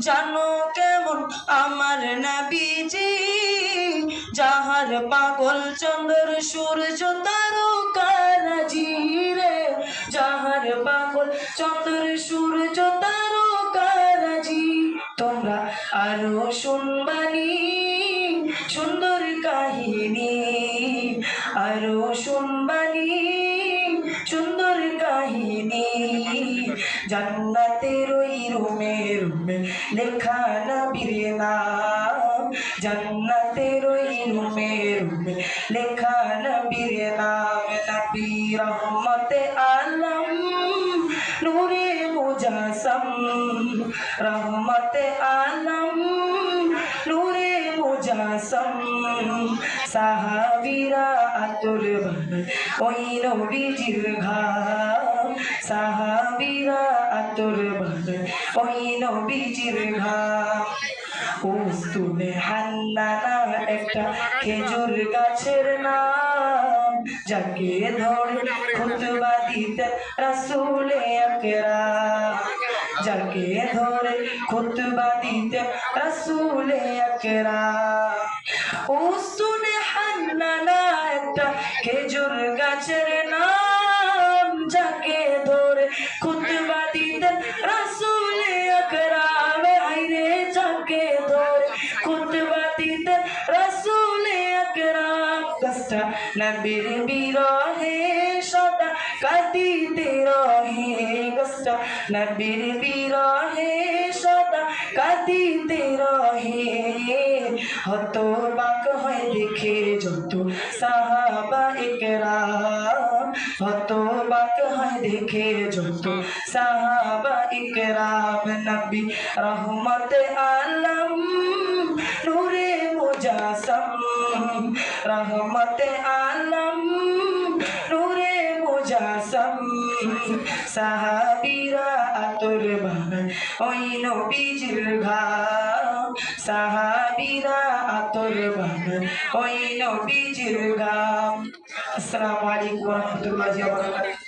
জানো কেমন আমার নাবিজি? যাহার পাগল চন্দ্র, সূর্য তারকারাজি রে যাহার পাগল চন্দ্র, সূর্য, তারকারাজি। তোমরা আরও শুনবানি, সুন্দর কাহিনী। আরও জান্নাতের ওই রুমে রুমে লেখা নবীর নাম জান্নাতের ওই রুমে রুমে লেখা নবীর নাম নবী রহমতে আলম নূরে মুজাসম রহমতে আলম নূরে মুজাসম সাহাবিরা আতুর ওই নবীজির ঘাম সাহাবিরা আতুর ওই নবীজির ঘাম উস্তুনে হান্নানা একটা খেজুর গাছের নাম, যাকে ধরে খুতবা দিতে রাসূলে আকরাম। যাকে ধরে খুতবা দিতে রাসূলে আকরাম। উস্তুনে হান্নানা একটা খেজুর গাছের নাম যাকে ধরে খুতবা দিতে রাসূলে আকরাম। আইরে যাকে ধরে খুতবা দিতে রাসূলে আকরাম। কষ্ট নবীর বিরহে সদা কাঁদিতে রহে। কষ্ট নবীর বিরহে সদা কাঁদিতে রহে। হত বাক হয় দেখে যত সাহাবা একরাম হত বাক হয় দেখে যত সাহাবা একরাম নবী রহমত আলম, নূরে মুজাসম। রহমত আলম, নূরে মুজাসম। সাহাবিরা আতর বাগান, ওই নবীজির ঘাম। সাহাবিরা আতর বাগান ওই নবীজির গাম। আসসালামু আলাইকুম ওয়া রাহমাতুল্লাহি ওয়া বারাকাতুহু।